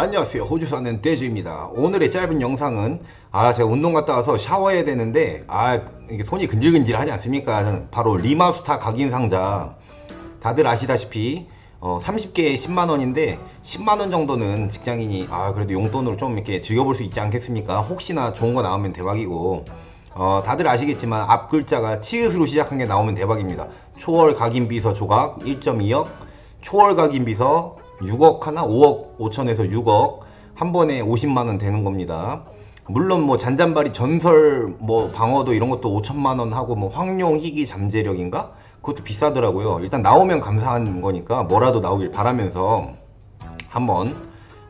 안녕하세요. 호주 사는 떼주입니다. 오늘의 짧은 영상은 아 제가 운동 갔다 와서 샤워해야 되는데 아 이게 손이 근질근질 하지 않습니까? 바로 리마스타 각인 상자. 다들 아시다시피 어, 30개에 10만원인데 10만원 정도는 직장인이 아 그래도 용돈으로 좀 이렇게 즐겨볼 수 있지 않겠습니까? 혹시나 좋은 거 나오면 대박이고. 어, 다들 아시겠지만 앞 글자가 치읓으로 시작한 게 나오면 대박입니다. 초월 각인 비서 조각 1.2억 초월 각인 비서 6억 하나 5억 5천에서 6억 한 번에 50만 원 되는 겁니다. 물론 뭐 잔잔바리 전설 뭐 방어도 이런 것도 5천만 원 하고 뭐 황룡 희귀 잠재력인가 그것도 비싸더라고요. 일단 나오면 감사한 거니까 뭐라도 나오길 바라면서 한번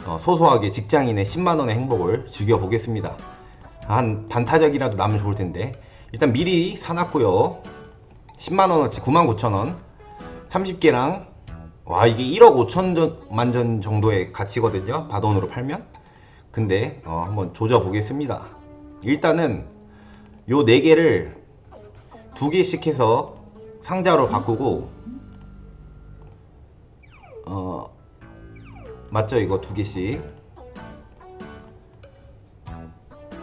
어, 소소하게 직장인의 10만 원의 행복을 즐겨 보겠습니다. 한 반타작이라도 나면 좋을 텐데 일단 미리 사놨고요. 10만 원어치 9만 9천 원 30개랑 와 이게 1억 5천만 전 정도의 가치거든요 바돈으로 팔면. 근데 어, 한번 조져 보겠습니다. 일단은 요 4개를 두 개씩 해서 상자로 바꾸고 어 맞죠? 이거 두 개씩.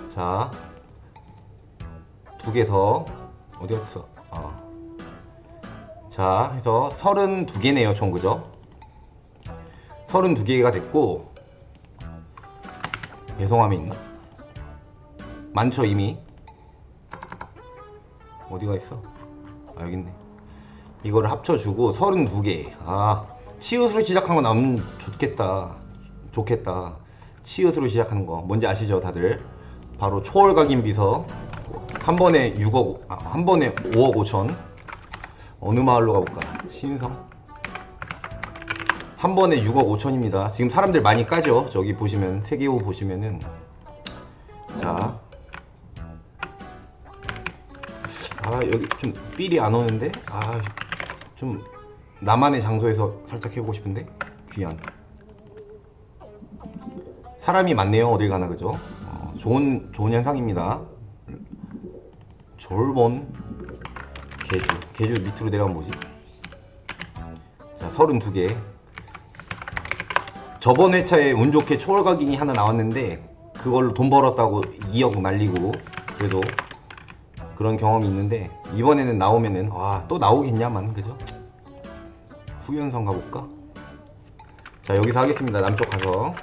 자 두 개 더. 어디 갔어 어. 자 해서 32개네요 총 그죠? 32개가 됐고 배송함이 있나? 많죠 이미? 어디가 있어? 아 여기 있네. 이거를 합쳐주고 32개. 아 치읓으로 시작한 거 나오면 좋겠다. 좋겠다. 치읓으로 시작하는 거. 뭔지 아시죠 다들? 바로 초월각인 비서 한 번에 6억 아, 한 번에 5억 5천 어느 마을로 가볼까? 신성. 한 번에 6억 5천입니다. 지금 사람들 많이 까죠? 저기 보시면 세계호 보시면은 자. 아 여기 좀 삘이 안 오는데 아 좀 나만의 장소에서 살짝 해보고 싶은데 귀한 사람이 많네요 어딜 가나 그죠 어, 좋은 좋은 현상입니다 졸본 개주 개주 밑으로 내려가면 뭐지? 자 32개 저번 회차에 운 좋게 초월각인이 하나 나왔는데 그걸로 돈 벌었다고 2억 날리고 그래도 그런 경험이 있는데 이번에는 나오면은 와또 나오겠냐만 그죠? 후연성 가볼까? 자 여기서 하겠습니다 남쪽 가서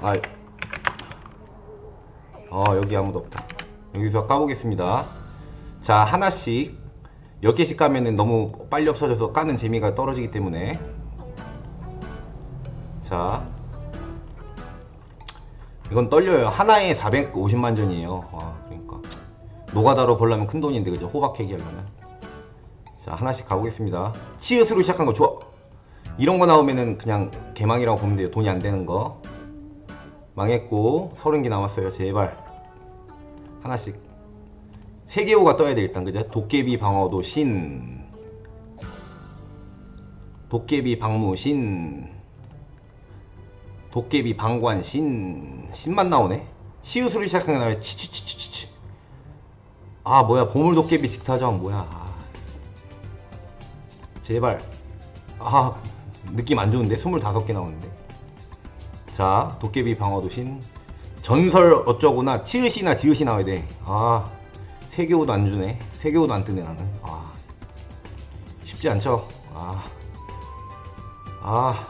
아 어, 여기 아무도 없다 여기서 까보겠습니다 자 하나씩. 10개씩 까면은 너무 빨리 없어져서 까는 재미가 떨어지기 때문에. 자. 이건 떨려요. 하나에 450만 전이에요. 와 그러니까. 노가다로 벌려면 큰 돈인데 그죠? 호박 캐기 하려면. 자 하나씩 가보겠습니다. 치읓으로 시작한 거 좋아. 이런 거 나오면은 그냥 개망이라고 보면 돼요. 돈이 안 되는 거. 망했고 30개 남았어요. 제발. 하나씩 세계호가 떠야 돼 일단. 그죠? 도깨비 방어도 신. 도깨비 방무 신. 도깨비 방관 신. 신만 나오네? 치읓으로 시작한 게 나와요 치치치치치. 아 뭐야. 보물 도깨비 식타정 뭐야. 아. 제발. 아 느낌 안 좋은데? 25개 나오는데. 자 도깨비 방어도 신. 전설 어쩌구나. 치읓이나 지읒이 나와야 돼아 세계호도 안 주네. 세계호도 안 뜨네 나는. 아 쉽지 않죠. 아, 아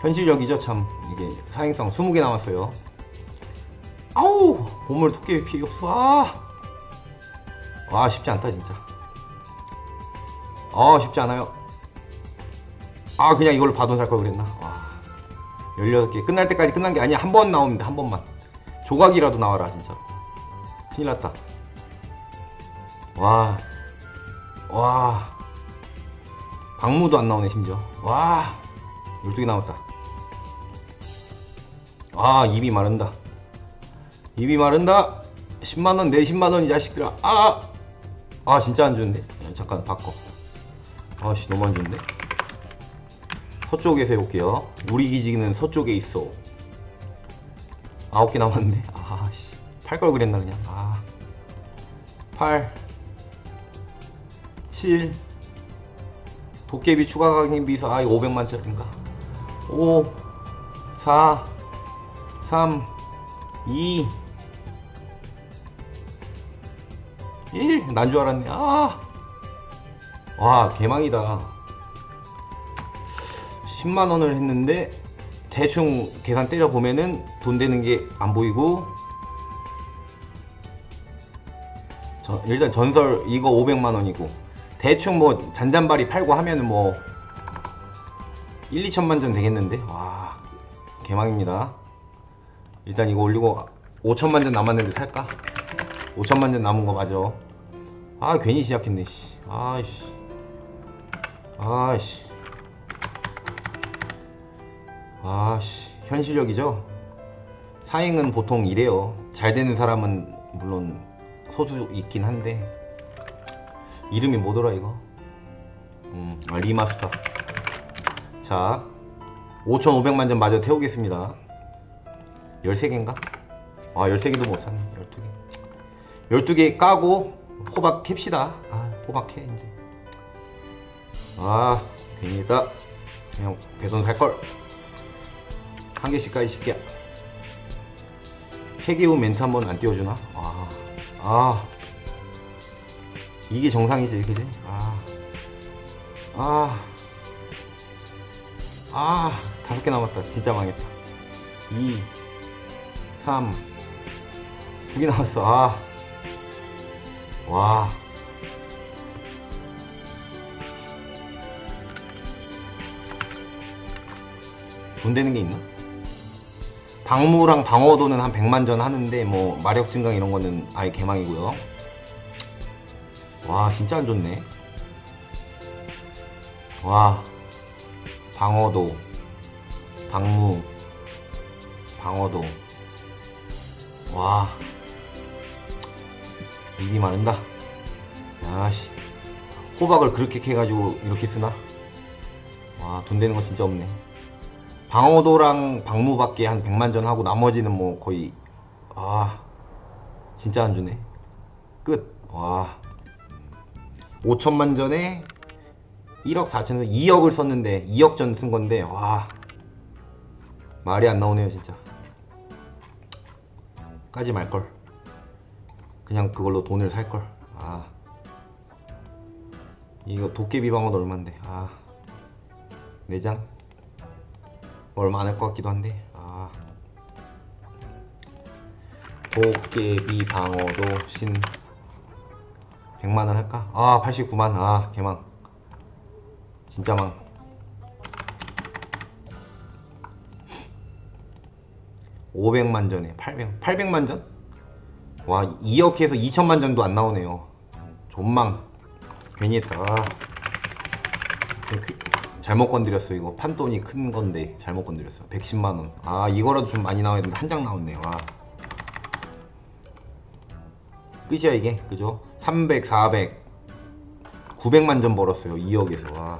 현실적이죠 참 이게 사행성 20개 남았어요. 아우 보물 토끼 피해 없어. 아, 와 쉽지 않다 진짜. 아 쉽지 않아요. 아 그냥 이걸로 바돈 살 걸 그랬나. 와 16개 끝날 때까지 끝난 게 아니야 한 번 나옵니다 한 번만 조각이라도 나와라 진짜. 큰일 났다. 와. 와. 박무도 안 나오네, 심지어. 와. 12개 남았다. 아, 입이 마른다. 입이 마른다. 10만원, 내 10만원, 이 자식들아. 아! 아, 진짜 안 좋은데? 잠깐, 바꿔. 아씨, 너무 안 좋은데? 서쪽에서 해볼게요. 우리 기지는 서쪽에 있어. 9개 남았는데? 아씨. 팔 걸 그랬나 그냥? 아. 8 7 도깨비 추가 강의 비서 아 이거 500만짜리인가? 5 4 3 2 1 난 줄 알았네. 아. 와 개망이다. 10만원을 했는데 대충 계산 때려 보면은 돈 되는 게 안 보이고 저- 일단 전설 이거 500만 원이고 대충 뭐 잔잔바리 팔고 하면은 뭐 1, 2천만 전 되겠는데? 와 개망입니다. 일단 이거 올리고 5천만 전 남았는데 살까? 5천만 전 남은 거 맞아. 아 괜히 시작했네 씨. 아이씨. 아이씨. 아씨. 현실력이죠? 사행은 보통 이래요. 잘 되는 사람은 물론 소주 있긴 한데 이름이 뭐더라 이거? 음, 아, 리마스터. 자 5,500만 점 마저 태우겠습니다. 13개인가? 아 13개도 못 샀네 12개. 12개 까고 호박 캡시다. 아 호박 캐 이제. 아 괜히다. 그냥 배돈 살걸. 한 개씩 까이 쉽게 세개후 멘트 한번 안 띄워주나? 아, 아 이게 정상이지 그지? 아, 아, 아 다섯 개 남았다 진짜 망했다 2 3 두 개 남았어 아, 와 돈 되는 게 있나? 방무랑 방어도는 한 100만 전 하는데 뭐 마력 증강 이런 거는 아예 개망이고요. 와 진짜 안 좋네. 와 방어도 방무 방어도 와 입이 마른다. 야씨 호박을 그렇게 캐가지고 이렇게 쓰나? 와 돈 되는 거 진짜 없네. 방어도랑 방무밖에 한 100만 전 하고 나머지는 뭐 거의 아 진짜 안 주네. 끝. 와. 5천만 전에 1억 4천에서 2억을 썼는데 2억 전 쓴 건데 와. 말이 안 나오네요 진짜. 까지 말걸. 그냥 그걸로 돈을 살걸. 아. 이거 도깨비 방어도 얼만데. 아. 내장 얼마 안 할 것 같기도 한데 아. 도깨비 방어도 신 100만원 할까? 아 89만. 아 개망. 진짜 망500만 전에 800 800만 전? 와 2억 해서 2천만 전도 안 나오네요. 존망. 괜히 했다. 아. 그- 잘못 건드렸어 이거 판돈이 큰 건데 잘못 건드렸어 110만 원. 아 이거라도 좀 많이 나와야 되는데 한 장 나왔네요. 와. 끝이야 이게 그죠? 300, 400, 900만 점 벌었어요 2억에서 와.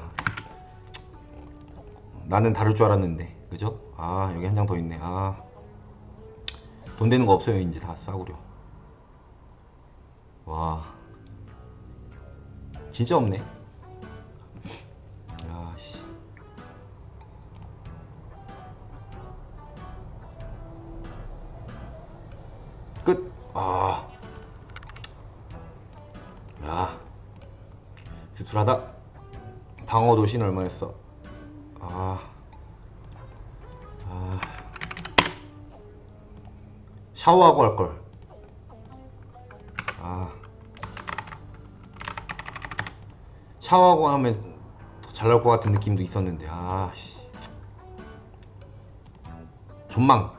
나는 다를 줄 알았는데 그죠? 아 여기 한 장 더 있네. 아. 돈 되는 거 없어요 이제 다 싸구려. 와. 진짜 없네. 끝. 아. 야. 씁쓸하다. 방어 도신 얼마였어? 아. 아. 샤워하고 할 걸. 아. 샤워하고 하면 더 잘 나올 것 같은 느낌도 있었는데 아씨 존망